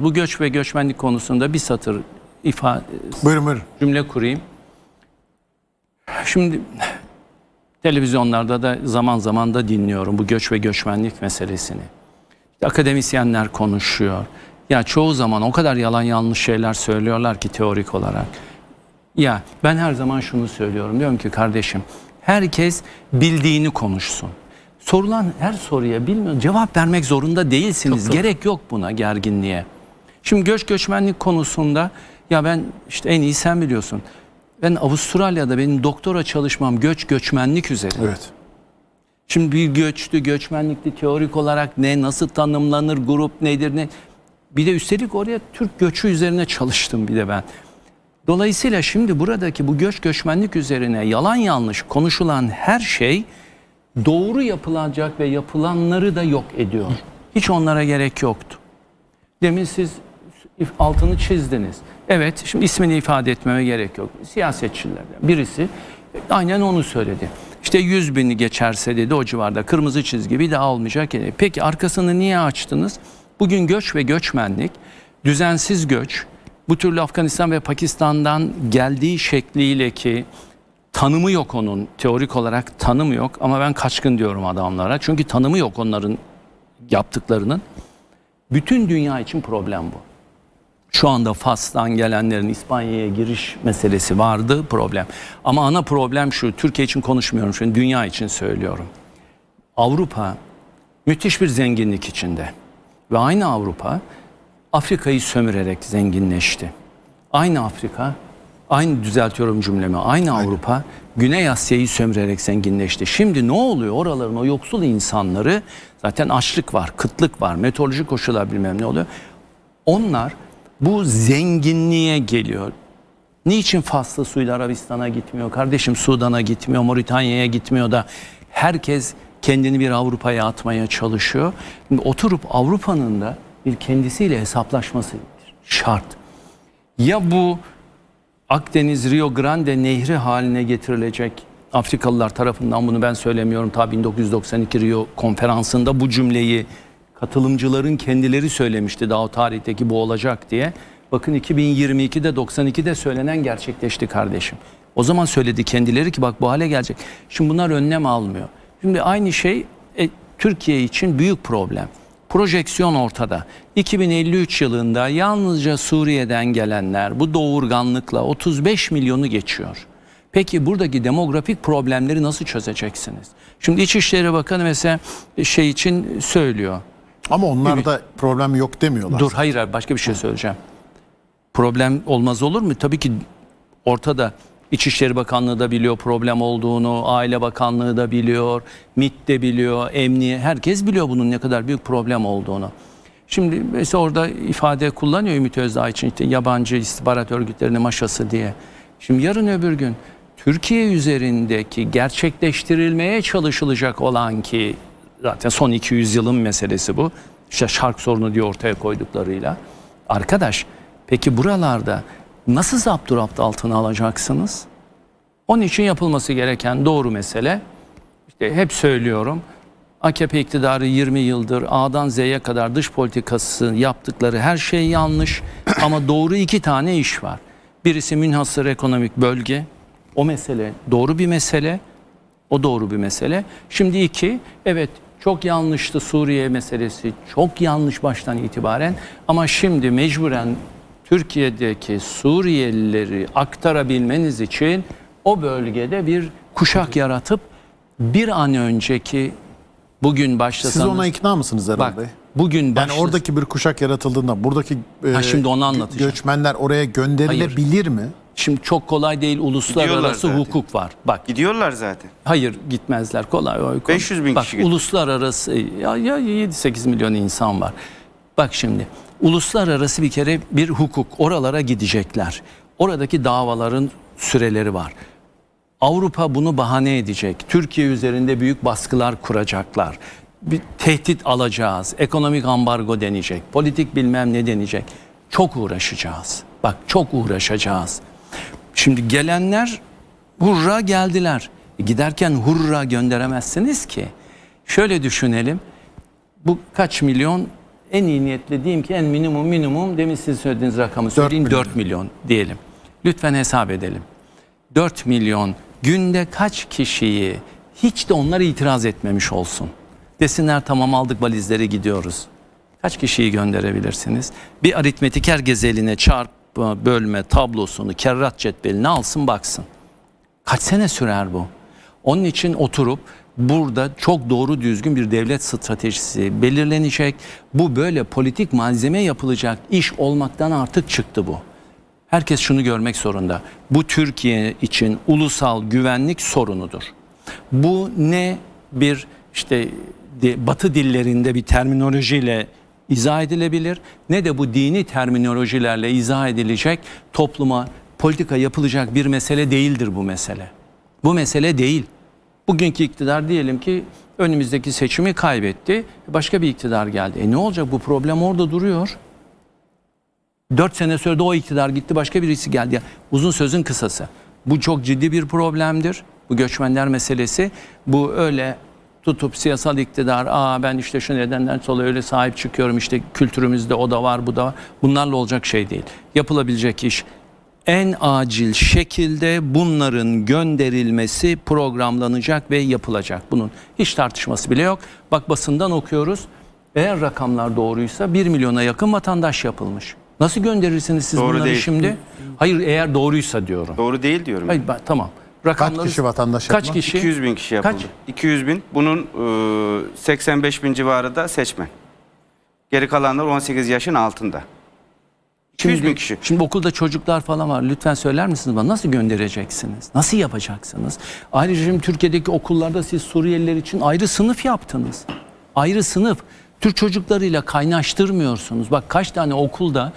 Bu göç ve göçmenlik konusunda bir satır ifade Buyurun buyurun. cümle kurayım. Şimdi televizyonlarda da zaman zaman da dinliyorum bu göç ve göçmenlik meselesini. İşte akademisyenler konuşuyor. Ya çoğu zaman o kadar yalan yanlış şeyler söylüyorlar ki teorik olarak. Ya ben her zaman şunu söylüyorum. Diyorum ki kardeşim herkes bildiğini konuşsun. Sorulan her soruya bilmiyor cevap vermek zorunda değilsiniz. Gerek yok buna gerginliğe. Şimdi göç göçmenlik konusunda ya ben işte en iyi sen biliyorsun. Ben Avustralya'da benim doktora çalışmam göç göçmenlik üzerine. Evet. Şimdi bir göçtü, göçmenlikti teorik olarak ne, nasıl tanımlanır, grup nedir, ne. Bir de üstelik oraya Türk göçü üzerine çalıştım bir de ben. Dolayısıyla şimdi buradaki bu göç göçmenlik üzerine yalan yanlış konuşulan her şey doğru yapılacak ve yapılanları da yok ediyor. Hiç onlara gerek yoktu. Demin siz altını çizdiniz. Evet, şimdi ismini ifade etmeme gerek yok. Siyasetçilerden birisi aynen onu söyledi. İşte 100 bini geçerse dedi o civarda kırmızı çizgi bir daha olmayacak. dedi. Peki arkasını niye açtınız? Bugün göç ve göçmenlik, düzensiz göç, bu türlü Afganistan ve Pakistan'dan geldiği şekliyle ki tanımı yok onun teorik olarak tanımı yok ama ben kaçkın diyorum adamlara. Çünkü tanımı yok onların yaptıklarının. Bütün dünya için problem bu. Şu anda Fas'tan gelenlerin İspanya'ya giriş meselesi vardı problem. Ama ana problem şu, Türkiye için konuşmuyorum an, dünya için söylüyorum. Avrupa müthiş bir zenginlik içinde. Ve aynı Avrupa Afrika'yı sömürerek zenginleşti. Aynı Afrika, aynı düzeltiyorum cümlemi, aynı Avrupa Güney Asya'yı sömürerek zenginleşti. Şimdi ne oluyor? Oraların o yoksul insanları zaten açlık var, kıtlık var, meteorolojik koşullar bilmem ne oluyor. Onlar bu zenginliğe geliyor. Niçin Faslı Suudi Arabistan'a gitmiyor? Kardeşim Sudan'a gitmiyor, Moritanya'ya gitmiyor da herkes kendini bir Avrupa'ya atmaya çalışıyor. Şimdi oturup Avrupa'nın da bir kendisiyle hesaplaşması şart. Ya bu Akdeniz Rio Grande nehri haline getirilecek Afrikalılar tarafından bunu ben söylemiyorum. Ta 1992 Rio konferansında bu cümleyi katılımcıların kendileri söylemişti daha o tarihteki bu olacak diye. Bakın 2022'de 92'de söylenen gerçekleşti kardeşim. O zaman söyledi kendileri ki bak bu hale gelecek. Şimdi bunlar önlem almıyor. Şimdi aynı şey e, Türkiye için büyük problem. Projeksiyon ortada. 2053 yılında yalnızca Suriye'den gelenler bu doğurganlıkla 35 milyonu geçiyor. Peki buradaki demografik problemleri nasıl çözeceksiniz? Şimdi İçişleri Bakanı mesela şey için söylüyor. Ama onlarda problem yok demiyorlar. Dur hayır hayır başka bir şey söyleyeceğim. Problem olmaz olur mu? Tabii ki ortada İçişleri Bakanlığı da biliyor problem olduğunu, Aile Bakanlığı da biliyor, MİT de biliyor, Emniye herkes biliyor bunun ne kadar büyük problem olduğunu. Şimdi mesela orada ifade kullanıyor Ümit Özdağ için işte yabancı istihbarat örgütlerinin maşası diye. Şimdi yarın öbür gün Türkiye üzerindeki gerçekleştirilmeye çalışılacak olan ki zaten son 200 yılın meselesi bu. İşte şark sorunu diye ortaya koyduklarıyla. Arkadaş peki buralarda nasıl zapturapt altına alacaksınız? Onun için yapılması gereken doğru mesele işte hep söylüyorum. AKP iktidarı 20 yıldır A'dan Z'ye kadar dış politikası yaptıkları her şey yanlış ama doğru iki tane iş var. Birisi münhasır ekonomik bölge. O mesele doğru bir mesele. O doğru bir mesele. Şimdi iki, evet çok yanlıştı Suriye meselesi. Çok yanlış baştan itibaren ama şimdi mecburen Türkiye'deki Suriyelileri aktarabilmeniz için o bölgede bir kuşak yaratıp bir an önceki bugün başlasanız... Siz ona ikna mısınız Erol Bak Bey? bugün Yani başlas- oradaki bir kuşak yaratıldığında buradaki e, Ha, şimdi onu anlatacağım. göçmenler oraya gönderilebilir mi? Şimdi çok kolay değil uluslararası zaten. hukuk var. Bak Gidiyorlar zaten. hayır gitmezler kolay. kolay. 500 bin Bak, kişi gidiyor. uluslararası ya, ya 7-8 milyon insan var. Bak şimdi uluslararası bir kere bir hukuk oralara gidecekler. Oradaki davaların süreleri var. Avrupa bunu bahane edecek. Türkiye üzerinde büyük baskılar kuracaklar. Bir tehdit alacağız. Ekonomik ambargo denecek. Politik bilmem ne denecek. Çok uğraşacağız. Bak çok uğraşacağız. Şimdi gelenler hurra geldiler. E, Giderken hurra gönderemezsiniz ki. Şöyle düşünelim. Bu kaç milyon? en iyi niyetle diyeyim ki en minimum minimum demin sizin söylediğiniz rakamı söyleyeyim milyon. 4 milyon diyelim. Lütfen hesap edelim. 4 milyon günde kaç kişiyi hiç de onlar itiraz etmemiş olsun. Desinler tamam aldık valizleri gidiyoruz. Kaç kişiyi gönderebilirsiniz? Bir aritmetik herkes eline bölme tablosunu, kerrat cetvelini alsın baksın. Kaç sene sürer bu? Onun için oturup burada çok doğru düzgün bir devlet stratejisi belirlenecek. Bu böyle politik malzeme yapılacak iş olmaktan artık çıktı bu. Herkes şunu görmek zorunda. Bu Türkiye için ulusal güvenlik sorunudur. Bu ne bir işte batı dillerinde bir terminolojiyle izah edilebilir ne de bu dini terminolojilerle izah edilecek topluma politika yapılacak bir mesele değildir bu mesele. Bu mesele değil. Bugünkü iktidar diyelim ki önümüzdeki seçimi kaybetti. Başka bir iktidar geldi. E ne olacak bu problem orada duruyor. 4 sene sonra da o iktidar gitti başka birisi geldi. Ya, uzun sözün kısası. Bu çok ciddi bir problemdir. Bu göçmenler meselesi. Bu öyle tutup siyasal iktidar aa ben işte şu nedenden dolayı öyle sahip çıkıyorum işte kültürümüzde o da var bu da var. Bunlarla olacak şey değil. Yapılabilecek iş en acil şekilde bunların gönderilmesi programlanacak ve yapılacak. Bunun hiç tartışması bile yok. Bak basından okuyoruz. Eğer rakamlar doğruysa 1 milyona yakın vatandaş yapılmış. Nasıl gönderirsiniz siz Doğru bunları değil. şimdi? Hayır eğer doğruysa diyorum. Doğru değil diyorum. Hayır ben- tamam. Rakamları, kişi vatandaş Kaç yapma? kişi? 200 bin kişi yapıldı. Kaç? 200 bin. Bunun e, 85 bin civarı da seçmen. Geri kalanlar 18 yaşın altında. 200 bin kişi. Şimdi okulda çocuklar falan var. Lütfen söyler misiniz bana nasıl göndereceksiniz? Nasıl yapacaksınız? Ayrıca şimdi Türkiye'deki okullarda siz Suriyeliler için ayrı sınıf yaptınız. Ayrı sınıf. Türk çocuklarıyla kaynaştırmıyorsunuz. Bak kaç tane okulda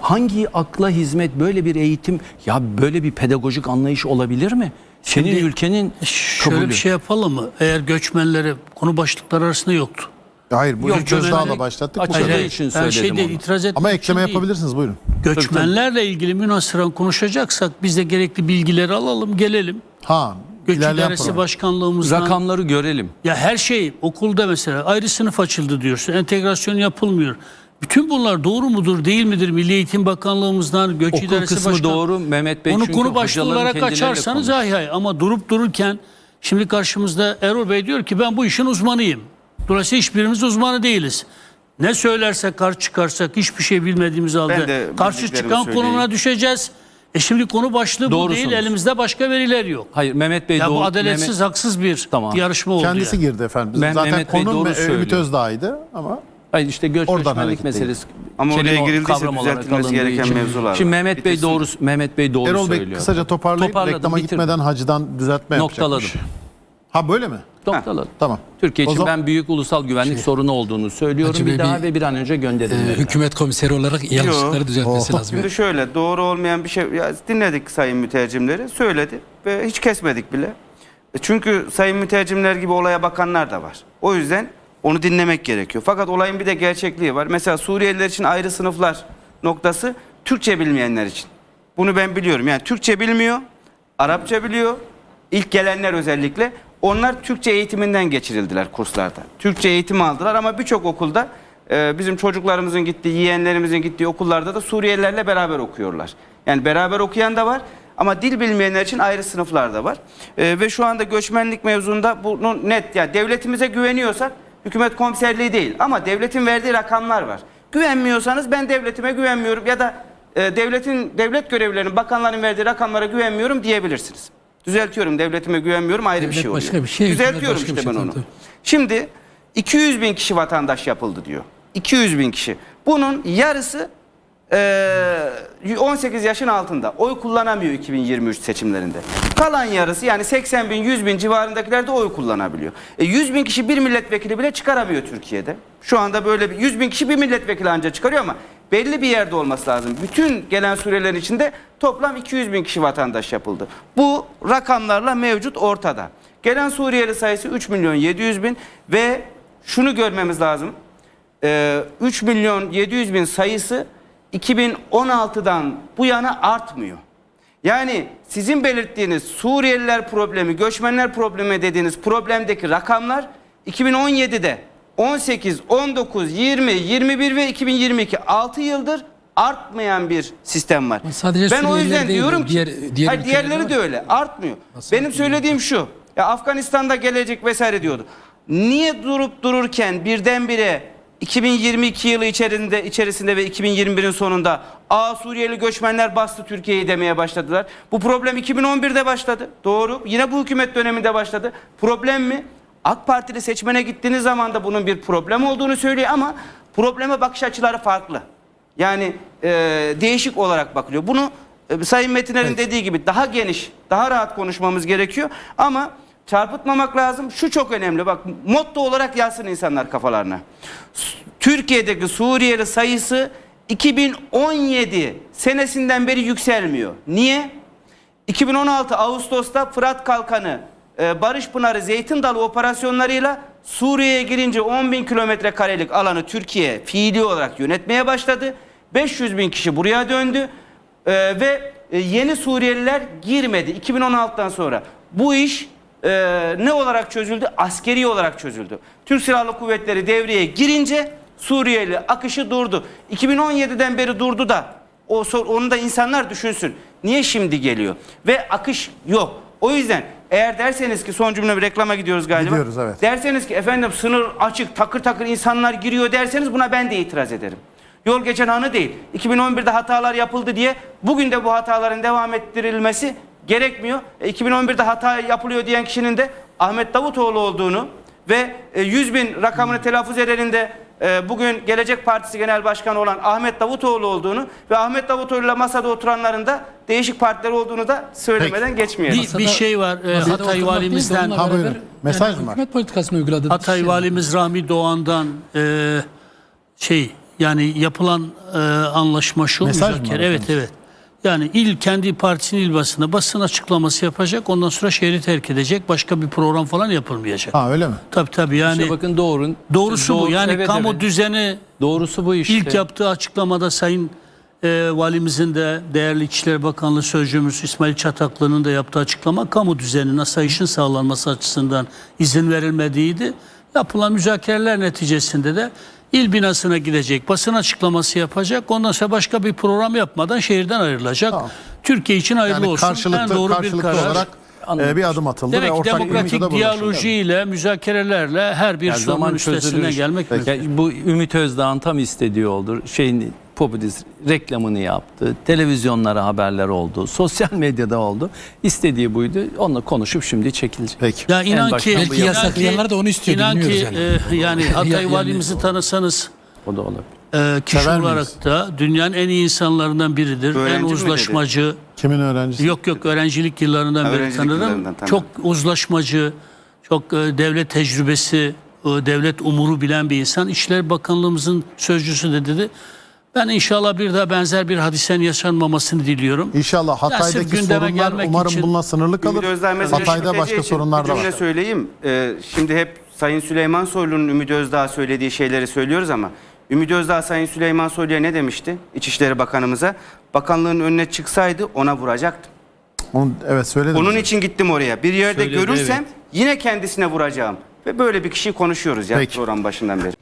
hangi akla hizmet böyle bir eğitim ya böyle bir pedagojik anlayış olabilir mi? Senin Şimdi ülkenin Şöyle kabulü. bir şey yapalım mı? Eğer göçmenleri konu başlıkları arasında yoktu. Hayır bu Yok, ilk Özdağ'la göçmenlik başlattık. Bu açıkladığı kadar. için ben söyledim şeyde onu. itiraz etmek Ama için ekleme değil. yapabilirsiniz buyurun. Göçmenlerle ilgili münasıran konuşacaksak biz de gerekli bilgileri alalım gelelim. Ha. Göç ilerleyen İdaresi program. Başkanlığımızdan. Rakamları görelim. Ya her şey okulda mesela ayrı sınıf açıldı diyorsun. Entegrasyon yapılmıyor. Bütün bunlar doğru mudur değil midir? Milli Eğitim Bakanlığımızdan, Göç Okul İdaresi kısmı Başkan- doğru Mehmet Bey Onu çünkü konu başlığı olarak açarsanız hay hay ama durup dururken şimdi karşımızda Erol Bey diyor ki ben bu işin uzmanıyım. Dolayısıyla hiçbirimiz uzmanı değiliz. Ne söylersek karşı çıkarsak hiçbir şey bilmediğimiz halde karşı çıkan söyleyeyim. konumuna düşeceğiz. E şimdi konu başlığı bu Doğrusunuz. değil. Elimizde başka veriler yok. Hayır Mehmet Bey Ya doğru. bu adaletsiz, Mehmet- haksız bir Tamam. yarışma oldu. Kendisi yani. girdi efendim. Ben- Zaten Mehmet söylüyor. Ümit Özdağ'ydı ama Hayır işte göç Oradan göçmenlik meselesi. Ama oraya kelime girildiyse kavram olarak düzeltilmesi alındığı gereken için. mevzular Şimdi var. Mehmet Bey Bitirsin. doğru Mehmet Bey doğru Erol Bey söylüyor. kısaca toparlayıp Toparladım, reklama bitirdim. gitmeden hacıdan düzeltme Noktaladım. yapacakmış. Ha böyle mi? Noktaladım. Tamam. Türkiye O için zaman- ben büyük ulusal güvenlik sorunu olduğunu söylüyorum Hacı bir Bey daha bir- ve bir an önce gönderilmeli. Ee, hükümet komiseri olarak yanlışlıkları düzeltmesi Oh. lazım. Şimdi şöyle doğru olmayan bir şey ya dinledik sayın mütercimleri söyledi ve hiç kesmedik bile. E Çünkü sayın mütercimler gibi olaya bakanlar da var. O yüzden onu dinlemek gerekiyor. Fakat olayın bir de gerçekliği var. Mesela Suriyeliler için ayrı sınıflar noktası Türkçe bilmeyenler için. Bunu ben biliyorum. Yani Türkçe bilmiyor, Arapça biliyor. İlk gelenler özellikle. Onlar Türkçe eğitiminden geçirildiler kurslarda. Türkçe eğitim aldılar ama birçok okulda e, bizim çocuklarımızın gittiği, yeğenlerimizin gittiği okullarda da Suriyelilerle beraber okuyorlar. Yani beraber okuyan da var ama dil bilmeyenler için ayrı sınıflar da var. E, ve şu anda göçmenlik mevzunda bunu net yani devletimize güveniyorsak hükümet komiserliği değil ama devletin verdiği rakamlar var. Güvenmiyorsanız ben devletime güvenmiyorum ya da e, devletin devlet görevlilerinin bakanların verdiği rakamlara güvenmiyorum diyebilirsiniz. Düzeltiyorum devletime güvenmiyorum ayrı bir Devlet şey oluyor. başka bir şey, Düzeltiyorum başka bir işte ben şey, onu. tabii. Şimdi 200 bin kişi vatandaş yapıldı diyor. 200 bin kişi. Bunun yarısı eee, 18 yaşın altında. Oy kullanamıyor 2023 seçimlerinde. Kalan yarısı yani 80 bin 100 bin civarındakiler de oy kullanabiliyor. E 100 bin kişi bir milletvekili bile çıkaramıyor Türkiye'de. Şu anda böyle bir 100 bin kişi bir milletvekili anca çıkarıyor ama belli bir yerde olması lazım. Bütün gelen sürelerin içinde toplam 200 bin kişi vatandaş yapıldı. Bu rakamlarla mevcut ortada. Gelen Suriyeli sayısı 3 milyon 700 bin ve şunu görmemiz lazım. Ee, 3 milyon 700 bin sayısı 2016'dan bu yana artmıyor. Yani sizin belirttiğiniz Suriyeliler problemi, göçmenler problemi dediğiniz problemdeki rakamlar 2017'de 18, 19, 20, 21 ve 2022 6 yıldır artmayan bir sistem var. Sadece ben o yüzden değil, diyorum ki diğer- diğer hayır, diğerleri var. de öyle artmıyor. Benim söylediğim şu. Ya Afganistan'da gelecek vesaire diyordu. Niye durup dururken birdenbire 2022 yılı içerisinde içerisinde ve 2021'in sonunda Aa Suriyeli göçmenler bastı Türkiye'yi demeye başladılar. Bu problem 2011'de başladı. Doğru. Yine bu hükümet döneminde başladı. Problem mi? AK Partili seçmene gittiğiniz zaman da bunun bir problem olduğunu söylüyor ama probleme bakış açıları farklı. Yani e, değişik olarak bakılıyor. Bunu e, Sayın Metiner'in dediği gibi daha geniş, daha rahat konuşmamız gerekiyor. Ama çarpıtmamak lazım. Şu çok önemli. Bak motto olarak yazsın insanlar kafalarına. Türkiye'deki Suriyeli sayısı 2017 senesinden beri yükselmiyor. Niye? 2016 Ağustos'ta Fırat Kalkanı, e, Barış Pınarı, Zeytin Dalı operasyonlarıyla Suriye'ye girince 10 bin kilometre karelik alanı Türkiye fiili olarak yönetmeye başladı. 500 bin kişi buraya döndü E, ve e, yeni Suriyeliler girmedi 2016'dan sonra. Bu iş e, ne olarak çözüldü? Askeri olarak çözüldü. Türk Silahlı Kuvvetleri devreye girince Suriyeli akışı durdu. 2017'den beri durdu da o onu da insanlar düşünsün. Niye şimdi geliyor? Ve akış yok. O yüzden eğer derseniz ki son cümle bir reklama gidiyoruz galiba. Gidiyoruz, evet. Derseniz ki efendim sınır açık takır takır insanlar giriyor derseniz buna ben de itiraz ederim. Yol geçen anı değil. 2011'de hatalar yapıldı diye bugün de bu hataların devam ettirilmesi gerekmiyor. E, 2011'de hata yapılıyor diyen kişinin de Ahmet Davutoğlu olduğunu ve e, 100 bin rakamını telaffuz edeninde e, bugün Gelecek Partisi Genel Başkanı olan Ahmet Davutoğlu olduğunu ve Ahmet Davutoğlu'yla masada oturanların da değişik partiler olduğunu da söylemeden geçmeyelim. Bir, bir şey var. e, Masada Hatay valimizden Ha, beraber. Mesaj yani mı var? Hükümet politikasını uyguladı. Hatay Şey- valimiz Rahmi Doğan'dan e, şey yani yapılan e, anlaşma şu Mesaj mı müzakere. var Evet efendim? evet. Yani il kendi partisinin il basında basın açıklaması yapacak. Ondan sonra şehri terk edecek. Başka bir program falan yapılmayacak. Ha öyle mi? Tabii tabii yani İşte bakın doğru. doğrusu bu. doğru- Yani evet, kamu evet. düzeni Doğrusu bu işte. İlk yaptığı açıklamada Sayın e, Valimizin de değerli İçişleri Bakanlığı Sözcümüz İsmail Çataklı'nın da yaptığı açıklama kamu düzeninin asayişin sağlanması açısından izin verilmediğiydi. Yapılan müzakereler neticesinde de il binasına gidecek, basın açıklaması yapacak. Ondan sonra başka bir program yapmadan şehirden ayrılacak. Tamam. Türkiye için hayırlı Yani olsun. En karşılıklı, doğru bir karşılıklı karar. olarak e, bir adım atıldı Demek ve ortak demokratik diyalojiyle, müzakerelerle her bir Ya sorunun zaman üstesinden gelmek mümkün. bu Ümit Özdağ'ın tam istediği oldu. Şeyin popülist reklamını yaptı. Televizyonlara haberler oldu. Sosyal medyada oldu. İstediği buydu. Onunla konuşup şimdi çekilecek. Peki. Ya inan ki Belki yasaklayanlar da onu istiyor, İnan ki bilmiyoruz yani, yani Hatay Yani- valimizi tanısanız O da olabilir. e, kişi Sever miyiz? olarak da dünyanın en iyi insanlarından biridir. Öğrenci en uzlaşmacı. Kimin öğrencisi? Yok yok öğrencilik yıllarından beri tanırım. tanırım. Çok uzlaşmacı, çok e, devlet tecrübesi, e, devlet umuru bilen bir insan. İçişleri Bakanlığımızın sözcüsü de dedi. Ben inşallah bir daha benzer bir hadisenin yaşanmamasını diliyorum. İnşallah Hatay'daki sorunlar gelmek umarım için- bununla sınırlı kalır. Hatay'da başka için sorunlar da var. söyleyeyim. Ee, şimdi hep Sayın Süleyman Soylu'nun Ümit Özdağ söylediği şeyleri söylüyoruz ama Ümit Özdağ Sayın Süleyman Soylu'ya ne demişti? İçişleri Bakanımıza. Bakanlığın önüne çıksaydı ona vuracaktım. Onu, evet söyledim. Onun için gittim oraya. Bir yerde Söyledi, görürsem evet. yine kendisine vuracağım. Ve böyle bir kişiyi konuşuyoruz ya Peki. program başından beri.